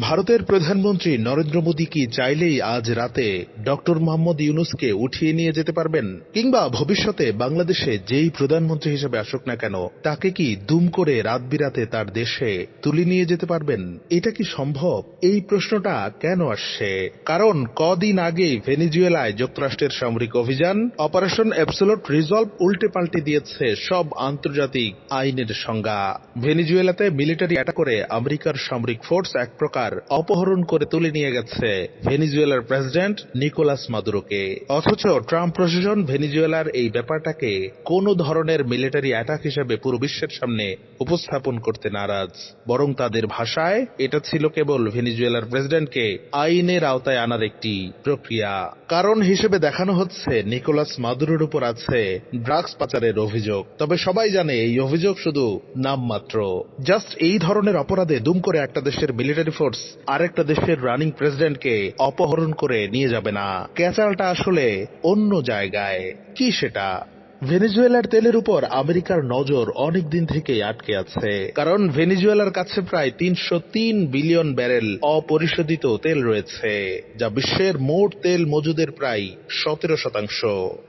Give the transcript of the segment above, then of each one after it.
ভারতের প্রধানমন্ত্রী নরেন্দ্র মোদী কি চাইলেই আজ রাতে ডক্টর মোহাম্মদ ইউনুসকে উঠিয়ে নিয়ে যেতে পারবেন? কিংবা ভবিষ্যতে বাংলাদেশে যেই প্রধানমন্ত্রী হিসেবে আসুক না কেন, তাকে কি দুম করে রাত বিরাতে তার দেশে তুলে নিয়ে যেতে পারবেন? এটা কি সম্ভব? এই প্রশ্নটা কেন আসছে? কারণ কদিন আগেই ভেনিজুয়েলায় যুক্তরাষ্ট্রের সামরিক অভিযান, অপারেশন অ্যাবসোলুট রিজলভ উল্টে পাল্টে দিয়েছে সব আন্তর্জাতিক আইনের সংজ্ঞা। ভেনিজুয়েলাতে মিলিটারি অ্যাটাক করে আমেরিকার সামরিক ফোর্স এক প্রকার অপহরণ করে তুলে নিয়ে গেছে ভেনিজুয়েলার প্রেসিডেন্ট নিকোলাস মাদুরোকে। অথচ ট্রাম্প প্রশাসন ভেনিজুয়েলার এই ব্যাপারটাকে কোন ধরনের মিলিটারি অ্যাটাক হিসেবে পুরো বিশ্বের সামনে উপস্থাপন করতে নারাজ। বরং তাদের ভাষায় এটা ছিল কেবল ভেনিজুয়েলার প্রেসিডেন্টকে আইনের আওতায় আনার একটি প্রক্রিয়া। কারণ হিসেবে দেখানো হচ্ছে নিকোলাস মাদুরোর উপর আছে ড্রাগস পাচারের অভিযোগ। তবে সবাই জানে এই অভিযোগ শুধু নামমাত্র। জাস্ট এই ধরনের অপরাধে দুম করে একটা দেশের মিলিটারি ফোর্স আরেকটা দেশের রানিং প্রেসিডেন্টকে অপহরণ করে নিয়ে যাবে না। ক্যাচালটা আসলে অন্য জায়গায়। কি সেটা? ভেনেজুয়েলার তেলের উপর আমেরিকার নজর অনেক দিন থেকেই আটকে আছে। কারণ ভেনেজুয়েলার কাছে প্রায় তিনশো তিন বিলিয়ন ব্যারেল অপরিশোধিত তেল রয়েছে, যা বিশ্বের মোট তেল মজুদের প্রায় সতেরো শতাংশ।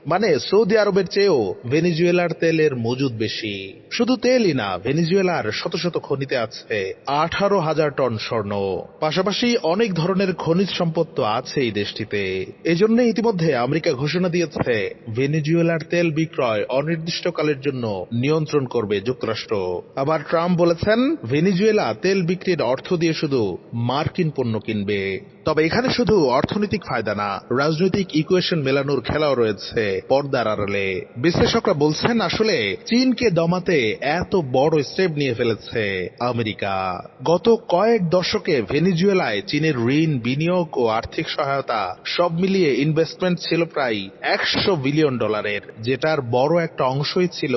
মানে সৌদি আরবের চেয়েও ভেনেজুয়েলার তেলের মজুদ বেশি। শুধু তেলই না, ভেনেজুয়েলার শত শত খনিতে আছে আঠারো হাজার টন স্বর্ণ। পাশাপাশি অনেক ধরনের খনিজ সম্পদ তো আছে এই দেশটিতে। এজন্য ইতিমধ্যে আমেরিকা ঘোষণা দিয়েছে, ভেনেজুয়েলার তেল বিক্রয় অনির্দিষ্টকালের জন্য নিয়ন্ত্রণ করবে যুক্তরাষ্ট্র। আবার ট্রাম্প বলেছেন, ভেনিজুয়েলা তেল বিক্রির অর্থ দিয়ে শুধু মার্কিন পণ্য কিনবে। তবে এখানে শুধু অর্থনৈতিক ফায়দা না, রাজনৈতিক ইকুয়েশন মেলানোর খেলাও রয়েছে পর্দার আড়ালে। বিশ্লেষকরা বলছেন, আসলে চীনকে দমাতে এত বড় স্টেপ নিয়ে ফেলেছে আমেরিকা। গত কয়েক দশকে ভেনিজুয়েলায় চীনের ঋণ, বিনিয়োগ ও আর্থিক সহায়তা সব মিলিয়ে ইনভেস্টমেন্ট ছিল প্রায় একশো বিলিয়ন ডলারের, যেটার বড় একটা অংশই ছিল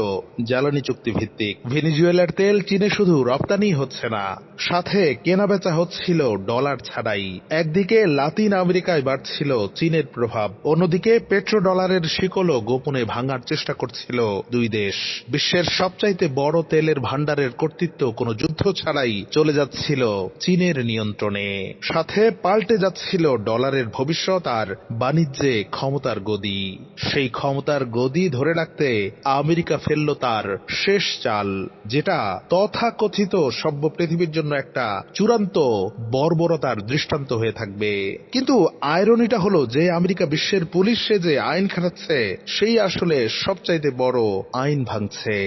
জ্বালানি চুক্তি ভিত্তিক ভেনিজুয়েলার তেল চীনে শুধু রপ্তানি হচ্ছে না, সাথে কেনাবেচা হচ্ছিল ডলার ছাড়াই। একদিকে লাতিন আমেরিকায় বাড়ছিল চীনের প্রভাব, অন্যদিকে পেট্রো ডলারের শিকলও গোপনে ভাঙার চেষ্টা করছিল দুই দেশ। বিশ্বের সবচাইতে বড় তেলের ভান্ডারের কর্তৃত্ব কোনো যুদ্ধ ছাড়াই চলে যাচ্ছিল চীনের নিয়ন্ত্রণে। সাথে পাল্টে যাচ্ছিল ডলারের ভবিষ্যৎ আর বাণিজ্যে ক্ষমতার গদি। সেই ক্ষমতার গদি ধরে রাখতে আমেরিকা ফেলল তার শেষ চাল, যেটা তথাকথিত সভ্য পৃথিবীর জন্য একটা চূড়ান্ত বর্বরতার দৃষ্টান্ত হয়ে থাকবে। কিন্তু আয়রনিটা হলো যে আমেরিকা বিশ্বের পুলিশ যে আইন খাটাচ্ছে, সেই আসলে সবচাইতে বড় আইন ভাঙছে।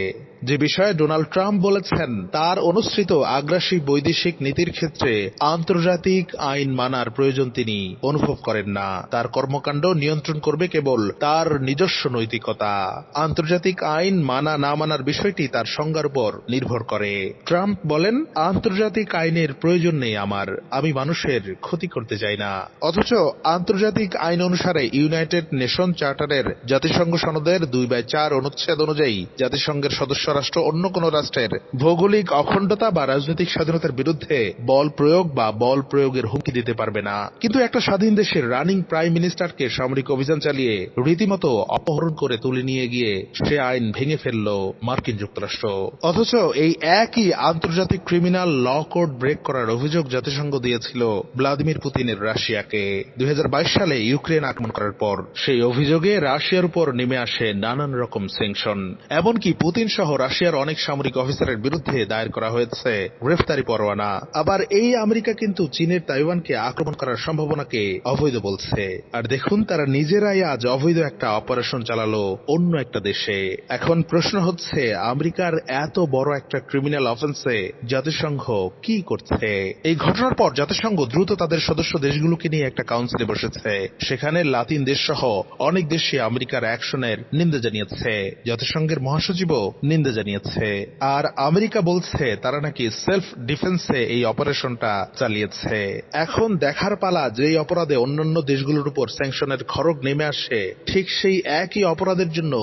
যে বিষয়ে ডোনাল্ড ট্রাম্প বলেছেন, তার অনুসৃত আগ্রাসী বৈদেশিক নীতির ক্ষেত্রে আন্তর্জাতিক আইন মানার প্রয়োজন তিনি অনুভব করেন না। তার কর্মকাণ্ড নিয়ন্ত্রণ করবে কেবল তার নিজস্ব নৈতিকতা। আন্তর্জাতিক আইন মানা না মানার বিষয়টি তার সংজ্ঞার উপর নির্ভর করে। ট্রাম্প বলেন, আন্তর্জাতিক আইনের প্রয়োজন নেই আমার। আমি মানুষের ক্ষতি করতে চাই না। অথচ আন্তর্জাতিক আইন অনুসারে ইউনাইটেড নেশন চার্টারের জাতিসংঘ সনদের দুই বাই চার অনুচ্ছেদ অনুযায়ী জাতিসংঘের সদস্য রাষ্ট্র অন্য কোন রাষ্ট্রের ভৌগোলিক অখণ্ডতা বা রাজনৈতিক স্বাধীনতার বিরুদ্ধে বল প্রয়োগ বা বল প্রয়োগের হুমকি দিতে পারবে না। কিন্তু একটা স্বাধীন দেশের রানিং প্রাইম মিনিস্টারকে সামরিক অভিযান চালিয়ে রীতিমতো অপহরণ করে তুলে নিয়ে গিয়ে সে আইন ভেঙে ফেলল মার্কিন যুক্তরাষ্ট্র। অথচ এই একই আন্তর্জাতিক ক্রিমিনাল ল কোড ব্রেক করার অভিযোগ জাতিসংঘ দিয়েছিল ভ্লাদিমির পুতিনের রাশিয়াকে। দুই হাজার বাইশ সালে ইউক্রেন আক্রমণ করার পর সেই অভিযোগে রাশিয়ার উপর নেমে আসে নানান রকম সেংশন। এমনকি পুতিন সহ রাশিয়ার অনেক সামরিক অফিসারের বিরুদ্ধে দায়ের করা হয়েছে গ্রেফতারি পরোয়ানা। আবার এই আমেরিকা কিন্তু চীনের তাইওয়ানকে আক্রমণ করার সম্ভাবনাকে অবৈধ বলছে। আর দেখুন, তারা নিজেরাই আজ অবৈধ একটা অপারেশন চালালো অন্য একটা দেশে। এখন প্রশ্ন হচ্ছে, আমেরিকার এত বড় একটা ক্রিমিনাল অফেন্সে জাতিসংঘ কি করছে? এই ঘটনার পর জাতিসংঘ দ্রুত তাদের সদস্য দেশগুলোকে নিয়ে একটা কাউন্সিলে বসেছে। সেখানে লাতিন দেশ সহ অনেক দেশে আমেরিকার অ্যাকশনের নিন্দা জানিয়েছে। জাতিসংঘের মহাসচিবও নিন্দা জানিয়েছে, আর আমেরিকা বলছে তারা নাকি সেলফ ডিফেন্সে এই অপারেশনটা চালিয়েছে। এখন দেখার পালা যে অপরাধে অন্যান্য দেশগুলোর উপর স্যাংশনের খড়গ নেমে আসে, ঠিক সেই একই অপরাধের জন্য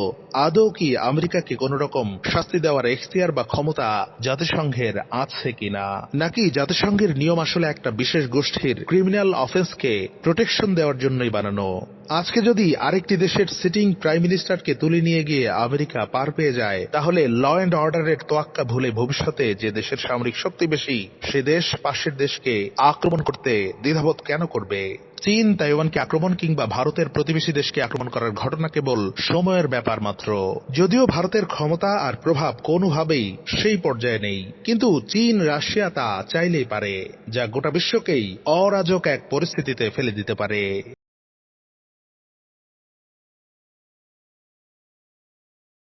আদৌ কি আমেরিকাকে কোন রকম শাস্তি দেওয়ার এখতিয়ার বা ক্ষমতা জাতিসংঘের আছে কিনা? নাকি জাতিসংঘের নিয়ম আসলে একটা বিশেষ গোষ্ঠীর ক্রিমিনাল অফেন্সকে প্রোটেকশন দেওয়ার জন্যই বানানো? আজকে যদি আরেকটি দেশের সিটিং প্রাইম মিনিস্টারকে তুলে নিয়ে গিয়ে আমেরিকা পার পেয়ে যায়, তাহলে ল অ্যান্ড অর্ডারের তোয়াক্কা ভুলে ভবিষ্যতে যে দেশের সামরিক শক্তি বেশি, সে দেশ পাশের দেশকে আক্রমণ করতে দ্বিধাবোধ কেন করবে? চীন তাইওয়ানকে আক্রমণ কিংবা ভারতের প্রতিবেশী দেশকে আক্রমণ করার ঘটনা কেবল সময়ের ব্যাপার মাত্র। যদিও ভারতের ক্ষমতা আর প্রভাব কোনোভাবেই সেই পর্যায়ে নেই, কিন্তু চীন, রাশিয়া তা চাইলেই পারে, যা গোটা বিশ্বকেই অরাজক এক পরিস্থিতিতে ফেলে দিতে পারে।